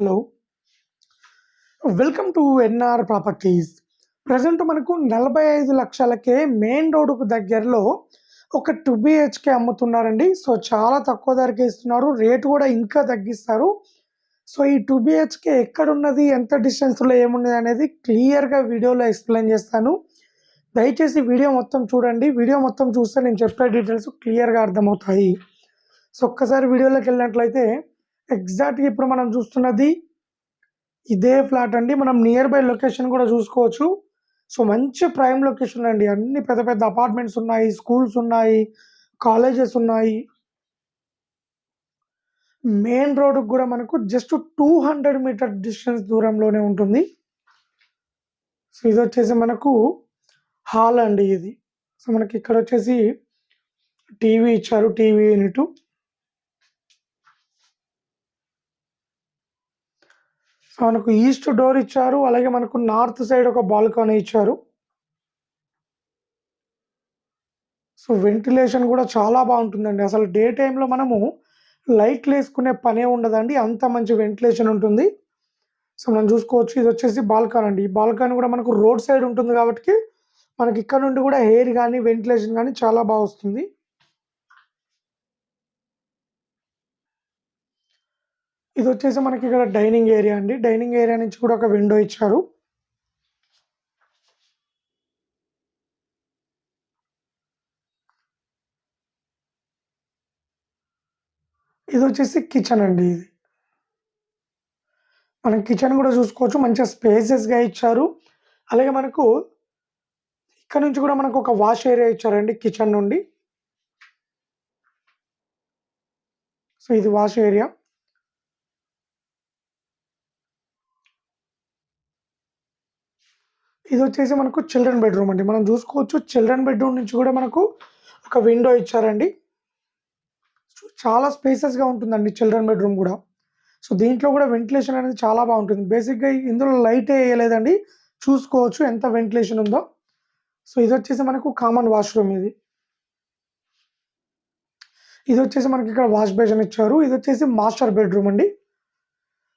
Hello welcome to NR properties present మనకు నలభై ఐదు లక్షలకే మెయిన్ రోడ్డుకు దగ్గరలో ఒక టూ బిహెచ్కే అమ్ముతున్నారండి. సో చాలా తక్కువ ధరకే ఇస్తున్నారు. రేటు కూడా ఇంకా తగ్గిస్తారు. సో ఈ టూ బిహెచ్కే ఎక్కడున్నది ఎంత డిస్టెన్స్లో ఏమున్నది అనేది క్లియర్గా వీడియోలో ఎక్స్ప్లెయిన్ చేస్తాను. దయచేసి వీడియో మొత్తం చూడండి. వీడియో మొత్తం చూస్తే నేను చెప్పే డీటెయిల్స్ క్లియర్గా అర్థమవుతాయి. సో ఒక్కసారి వీడియోలోకి వెళ్ళినట్లయితే ఎగ్జాక్ట్గా ఇప్పుడు మనం చూస్తున్నది ఇదే ఫ్లాట్ అండి. మనం నియర్ బై లొకేషన్ కూడా చూసుకోవచ్చు. సో మంచి ప్రైమ్ లొకేషన్ అండి. అన్ని పెద్ద పెద్ద అపార్ట్మెంట్స్ ఉన్నాయి స్కూల్స్ ఉన్నాయి కాలేజెస్ ఉన్నాయి. మెయిన్ రోడ్కి కూడా మనకు just two hundred meter distance దూరంలోనే ఉంటుంది. సో ఇది వచ్చేసి మనకు హాల్ అండి ఇది. సో మనకి ఇక్కడ వచ్చేసి టీవీ ఇచ్చారు టీవీ యూనిట్. సో మనకు ఈస్ట్ డోర్ ఇచ్చారు అలాగే మనకు నార్త్ సైడ్ ఒక బాల్కనీ ఇచ్చారు. సో వెంటిలేషన్ కూడా చాలా బాగుంటుందండి. అసలు డే టైంలో మనము లైట్లు వేసుకునే పనే ఉండదండి. అంత మంచి వెంటిలేషన్ ఉంటుంది. సో మనం చూసుకోవచ్చు. ఇది వచ్చేసి బాల్కాన్ అండి. ఈ బాల్కనీ కూడా మనకు రోడ్ సైడ్ ఉంటుంది కాబట్టి మనకి ఇక్కడ నుండి కూడా హెయిర్ కానీ వెంటిలేషన్ కానీ చాలా బాగా వస్తుంది. ఇది వచ్చేసి మనకి ఇక్కడ డైనింగ్ ఏరియా అండి. డైనింగ్ ఏరియా నుంచి కూడా ఒక విండో ఇచ్చారు. ఇది వచ్చేసి కిచెన్ అండి ఇది. మనం కిచెన్ కూడా చూసుకోవచ్చు. మంచిగా స్పేసెస్గా ఇచ్చారు. అలాగే మనకు ఇక్కడ నుంచి కూడా మనకు ఒక వాష్ ఏరియా ఇచ్చారండి కిచెన్ నుండి. సో ఇది వాష్ ఏరియా. ఇది వచ్చేసి మనకు చిల్డ్రన్ బెడ్రూమ్ అండి. మనం చూసుకోవచ్చు చిల్డ్రన్ బెడ్రూమ్ నుంచి కూడా మనకు ఒక విండో ఇచ్చారండి. చాలా స్పేసెస్గా ఉంటుందండి చిల్డ్రన్ బెడ్రూమ్ కూడా. సో దీంట్లో కూడా వెంటిలేషన్ అనేది చాలా బాగుంటుంది. బేసిక్గా ఇందులో లైట్ వేయలేదండి. చూసుకోవచ్చు ఎంత వెంటిలేషన్ ఉందో. సో ఇది వచ్చేసి మనకు కామన్ వాష్రూమ్ ఇది. ఇది వచ్చేసి మనకి ఇక్కడ వాష్ బేషన్ ఇచ్చారు. ఇది వచ్చేసి మాస్టర్ బెడ్రూమ్ అండి.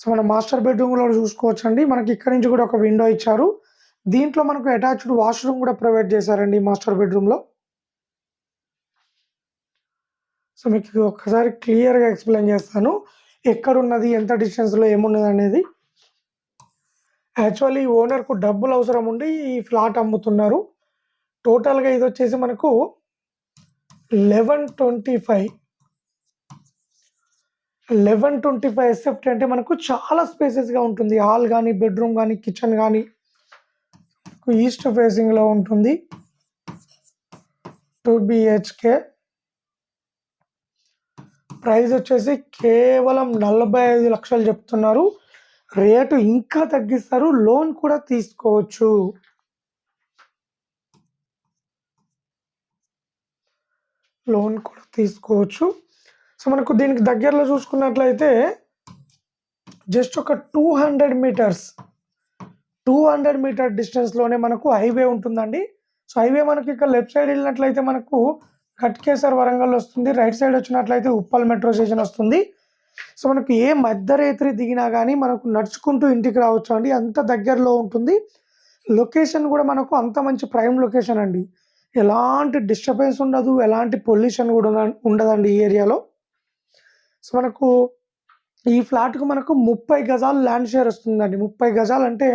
సో మనం మాస్టర్ బెడ్రూమ్లో చూసుకోవచ్చు అండి మనకి ఇక్కడ నుంచి కూడా ఒక విండో ఇచ్చారు. దీంట్లో మనకు అటాచ్డ్ వాష్రూమ్ కూడా ప్రొవైడ్ చేశారండి మాస్టర్ బెడ్రూమ్లో. సో మీకు ఒక్కసారి క్లియర్గా ఎక్స్ప్లెయిన్ చేస్తాను. ఎక్కడున్నది ఎంత డిస్టెన్స్లో ఏమున్నది అనేది. యాక్చువల్లీ ఓనర్కు డబ్బులు అవసరం ఉండి ఈ ఫ్లాట్ అమ్ముతున్నారు. టోటల్గా ఇది వచ్చేసి మనకు eleven twenty five. Eleven twenty five SFT అంటే మనకు చాలా స్పేసెస్గా ఉంటుంది. హాల్ కానీ బెడ్రూమ్ కానీ కిచెన్ కానీ ఈస్ట్ ఫేసింగ్లో ఉంటుంది. Two BHK. ప్రైస్ వచ్చేసి కేవలం నలభై ఐదు లక్షలు చెప్తున్నారు. రేటు ఇంకా తగ్గిస్తారు. లోన్ కూడా తీసుకోవచ్చు. లోన్ కూడా తీసుకోవచ్చు. సో మనకు దీనికి దగ్గరలో చూసుకున్నట్లయితే జస్ట్ ఒక two hundred meters two hundred meter డిస్టెన్స్లోనే మనకు హైవే ఉంటుందండి. సో హైవే మనకి ఇక్కడ లెఫ్ట్ సైడ్ వెళ్ళినట్లయితే మనకు కట్కేసర్ వరంగల్ వస్తుంది. రైట్ సైడ్ వచ్చినట్లయితే ఉప్పల్ మెట్రో స్టేషన్ వస్తుంది. సో మనకు ఏ మధ్యరేత్రి దిగినా కానీ మనకు నడుచుకుంటూ ఇంటికి రావచ్చు అండి. అంత దగ్గరలో ఉంటుంది. లొకేషన్ కూడా మనకు అంత మంచి ప్రైమ్ లొకేషన్ అండి. ఎలాంటి డిస్టర్బెన్స్ ఉండదు. ఎలాంటి పొల్యూషన్ కూడా ఉండదండి ఈ ఏరియాలో. సో మనకు ఈ ఫ్లాట్కు మనకు ముప్పై గజాలు ల్యాండ్ షేర్ వస్తుందండి. ముప్పై గజాలు అంటే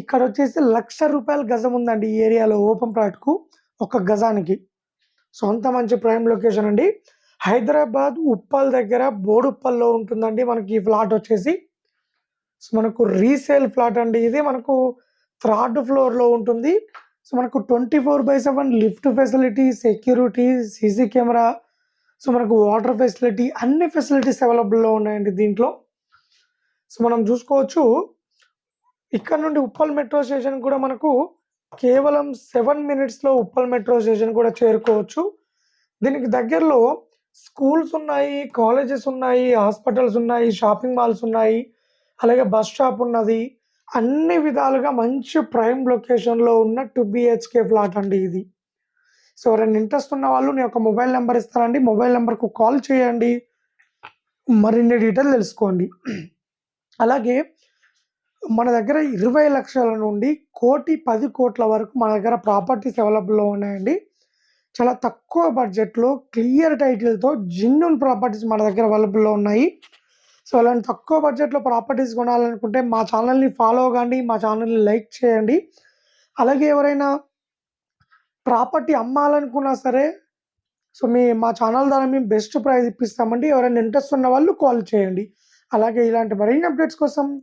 ఇక్కడ వచ్చేసి లక్ష రూపాయల గజం ఉందండి ఈ ఏరియాలో ఓపెన్ ప్లాట్కు ఒక గజానికి. సో అంత మంచి ప్రైమ్ లొకేషన్ అండి. హైదరాబాద్ ఉప్పల్ దగ్గర బోడుప్పల్లో ఉంటుందండి మనకి ఈ ఫ్లాట్ వచ్చేసి. సో మనకు రీసేల్ ఫ్లాట్ అండి ఇది. మనకు థర్డ్ ఫ్లోర్లో ఉంటుంది. సో మనకు twenty four by seven lift facility security CC camera so మనకు వాటర్ ఫెసిలిటీ అన్ని ఫెసిలిటీస్ అవైలబుల్లో ఉన్నాయండి దీంట్లో. సో మనం చూసుకోవచ్చు ఇక్కడ నుండి ఉప్పల్ మెట్రో స్టేషన్ కూడా మనకు కేవలం సెవెన్ మినిట్స్లో ఉప్పల్ మెట్రో స్టేషన్ కూడా చేరుకోవచ్చు. దీనికి దగ్గరలో స్కూల్స్ ఉన్నాయి కాలేజెస్ ఉన్నాయి హాస్పిటల్స్ ఉన్నాయి షాపింగ్ మాల్స్ ఉన్నాయి అలాగే బస్ స్టాప్ ఉన్నది. అన్ని విధాలుగా మంచి ప్రైమ్ లొకేషన్లో ఉన్న టూ బిహెచ్కే ఫ్లాట్ అండి ఇది. సో ఎవరైనా ఇంట్రెస్ట్ ఉన్న వాళ్ళు నేను ఒక మొబైల్ నెంబర్ ఇస్తానండి మొబైల్ నెంబర్కు కాల్ చేయండి. మరిన్ని డీటెయిల్ తెలుసుకోండి. అలాగే మన దగ్గర ఇరవై లక్షల నుండి కోటి పది కోట్ల వరకు మన దగ్గర ప్రాపర్టీస్ అవైలబుల్లో ఉన్నాయండి. చాలా తక్కువ బడ్జెట్లో క్లియర్ టైటిల్తో జిన్నున్ ప్రాపర్టీస్ మన దగ్గర అవైలబుల్లో ఉన్నాయి. సో అలాంటి తక్కువ బడ్జెట్లో ప్రాపర్టీస్ కొనాలనుకుంటే మా ఛానల్ని ఫాలో అవ్వండి మా ఛానల్ని లైక్ చేయండి. అలాగే ఎవరైనా ప్రాపర్టీ అమ్మాలనుకున్నా సరే సో మీ మా ఛానల్ ద్వారా మేము బెస్ట్ ప్రైస్ ఇప్పిస్తామండి. ఎవరైనా ఇంట్రెస్ట్ ఉన్న వాళ్ళు కాల్ చేయండి. అలాగే ఇలాంటి మరిన్ని అప్డేట్స్ కోసం